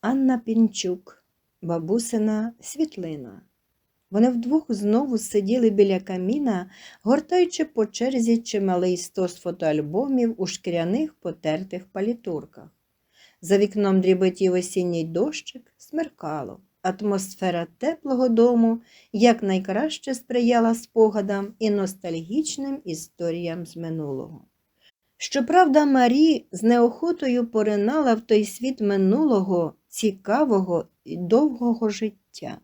Анна Пінчук, бабусина світлина. Вони вдвох знову сиділи біля каміна, гортаючи по черзі чималий стос фотоальбомів у шкіряних потертих палітурках. За вікном дріботів осінній дощик, смеркало. Атмосфера теплого дому якнайкраще сприяла спогадам і ностальгічним історіям з минулого. Щоправда, Марі з неохотою поринала в той світ минулого, цікавого і довгого життя.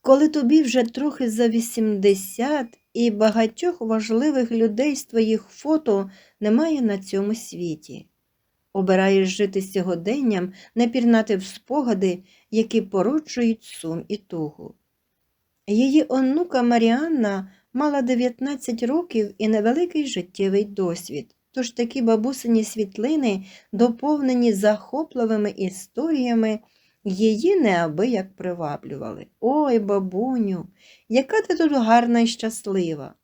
Коли тобі вже трохи за 80 і багатьох важливих людей з твоїх фото немає на цьому світі, обираєш жити сьогоденням, не пірнати в спогади, які породжують сум і тугу. Її онука Маріанна мала 19 років і невеликий життєвий досвід, тож такі бабусині світлини, доповнені захопливими історіями, її неабияк приваблювали. Ой, бабуню, яка ти тут гарна і щаслива.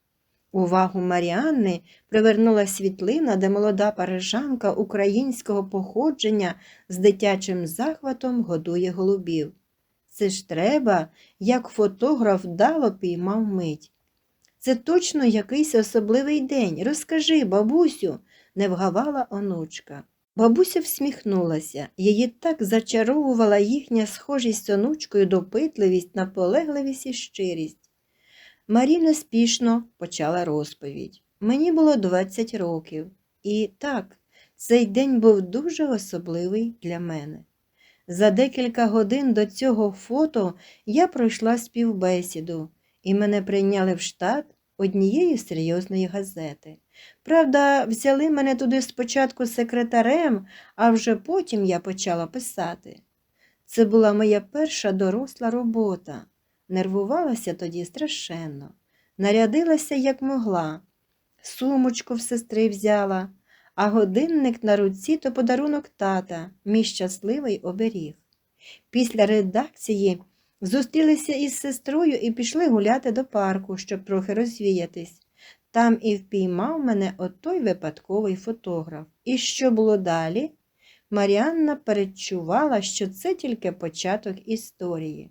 Увагу Маріанни привернула світлина, де молода парижанка українського походження з дитячим захватом годує голубів. Це ж треба, як фотограф вдало піймав мить. Це точно якийсь особливий день. Розкажи, бабусю, не вгавала онучка. Бабуся всміхнулася, її так зачаровувала їхня схожість з онучкою, допитливість, наполегливість і щирість. Маріна спішно почала розповідь. Мені було 20 років. І так, цей день був дуже особливий для мене. За декілька годин до цього фото я пройшла співбесіду, і мене прийняли в штат однієї серйозної газети. Правда, взяли мене туди спочатку секретарем, а вже потім я почала писати. Це була моя перша доросла робота. Нервувалася тоді страшенно, нарядилася, як могла, сумочку в сестри взяла, а годинник на руці то подарунок тата, мій щасливий оберіг. Після редакції зустрілися із сестрою і пішли гуляти до парку, щоб трохи розвіятись. Там і впіймав мене отой випадковий фотограф. І що було далі? Маріанна передчувала, що це тільки початок історії.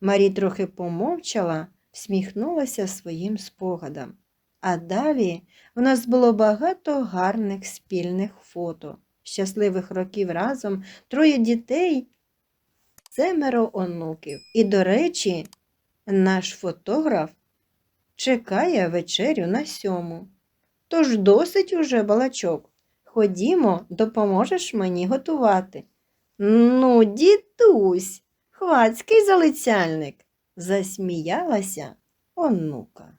Марі трохи помовчала, всміхнулася своїм спогадам. А далі в нас було багато гарних спільних фото, щасливих років разом, троє дітей, семеро онуків. І, до речі, наш фотограф чекає вечерю на сьому. Тож досить уже балачок. Ходімо, допоможеш мені готувати. Ну, дідусь, хвацький залицяльник, засміялася онука.